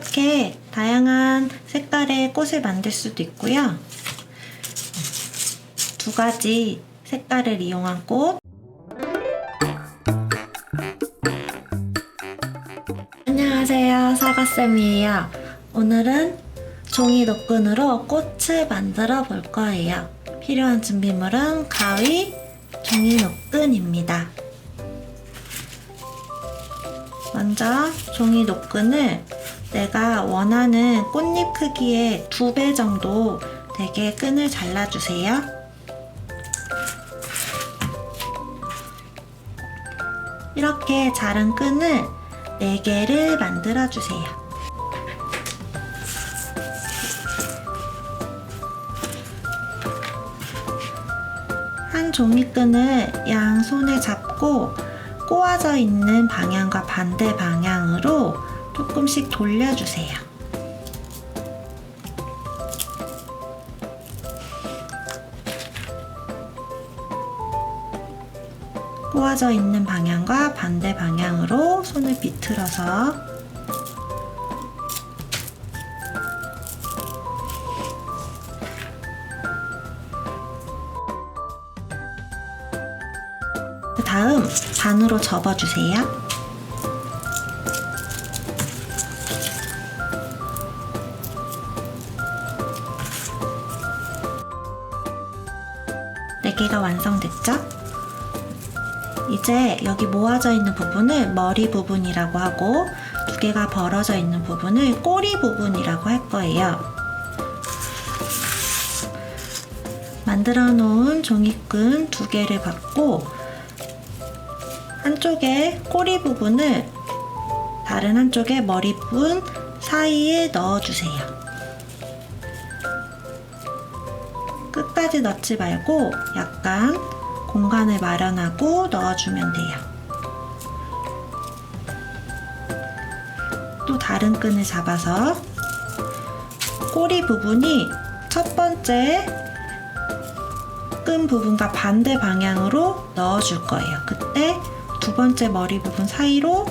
이렇게 다양한 색깔의 꽃을 만들 수도 있고요. 두 가지 색깔을 이용한 꽃. 안녕하세요. 사과쌤이에요. 오늘은 종이 노끈으로 꽃을 만들어 볼 거예요. 필요한 준비물은 가위, 종이 노끈입니다. 먼저 종이 노끈을 내가 원하는 꽃잎 크기의 두 배 정도 되게 끈을 잘라주세요. 이렇게 자른 끈을 4개를 만들어주세요. 한 종이끈을 양손에 잡고 꼬아져 있는 방향과 반대 방향으로 조금씩 돌려주세요. 꼬아져 있는 방향과 반대 방향으로 손을 비틀어서 그 다음 반으로 접어주세요. 네 개가 완성됐죠? 이제 여기 모아져 있는 부분을 머리 부분이라고 하고 두 개가 벌어져 있는 부분을 꼬리 부분이라고 할 거예요. 만들어 놓은 종이끈 두 개를 받고 한쪽에 꼬리 부분을 다른 한쪽에 머리 부분 사이에 넣어주세요. 끝까지 넣지 말고 약간 공간을 마련하고 넣어주면 돼요. 또 다른 끈을 잡아서 꼬리 부분이 첫 번째 끈 부분과 반대 방향으로 넣어줄 거예요. 그때 두 번째 머리 부분 사이로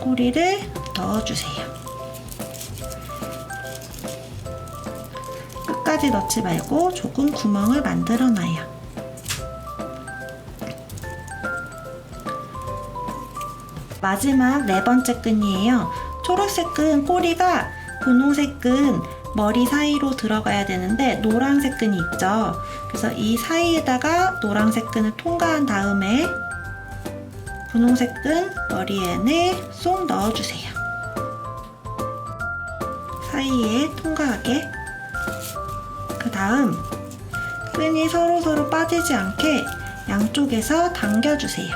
꼬리를 넣어주세요. 끝까지 넣지 말고 조금 구멍을 만들어 놔요. 마지막 네 번째 끈이에요. 초록색 끈 꼬리가 분홍색 끈 머리 사이로 들어가야 되는데 노란색 끈이 있죠. 그래서 이 사이에다가 노란색 끈을 통과한 다음에 분홍색 끈 머리에는 쏙 넣어주세요. 사이에 통과하게. 그 다음 끈이 서로서로 빠지지 않게 양쪽에서 당겨주세요.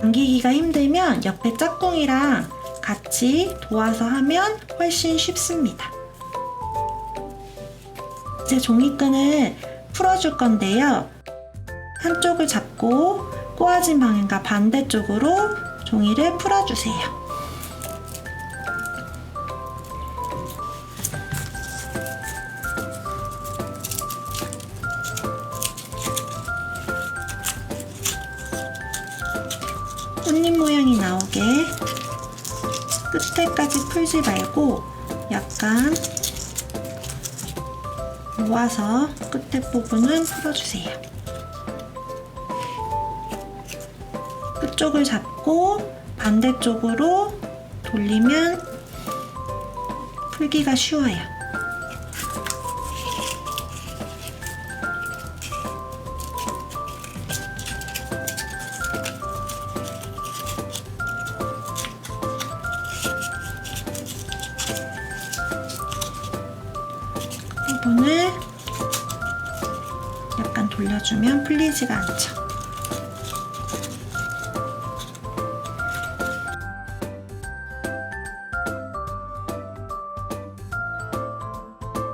당기기가 힘들면 옆에 짝꿍이랑 같이 도와서 하면 훨씬 쉽습니다. 이제 종이끈을 풀어줄 건데요. 한쪽을 잡고 꼬아진 방향과 반대쪽으로 종이를 풀어주세요. 꽃잎 모양이 나오게 끝에까지 풀지 말고 약간 모아서 끝에 부분은 풀어주세요. 끝쪽을 잡고 반대쪽으로 돌리면 풀기가 쉬워요. 부분을 약간 돌려주면 풀리지가 않죠.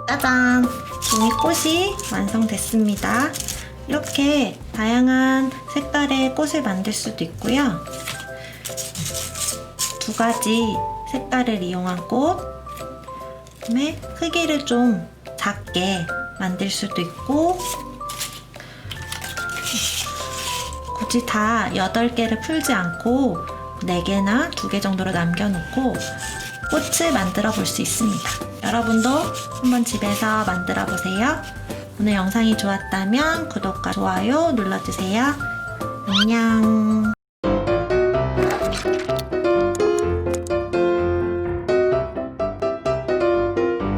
짜잔! 종이꽃이 완성됐습니다. 이렇게 다양한 색깔의 꽃을 만들 수도 있고요. 두 가지 색깔을 이용한 꽃, 그다음에 크기를 좀 작게 만들 수도 있고 굳이 다 8개를 풀지 않고 4개나 2개 정도로 남겨놓고 꽃을 만들어 볼 수 있습니다. 여러분도 한번 집에서 만들어 보세요. 오늘 영상이 좋았다면 구독과 좋아요 눌러주세요. 안녕.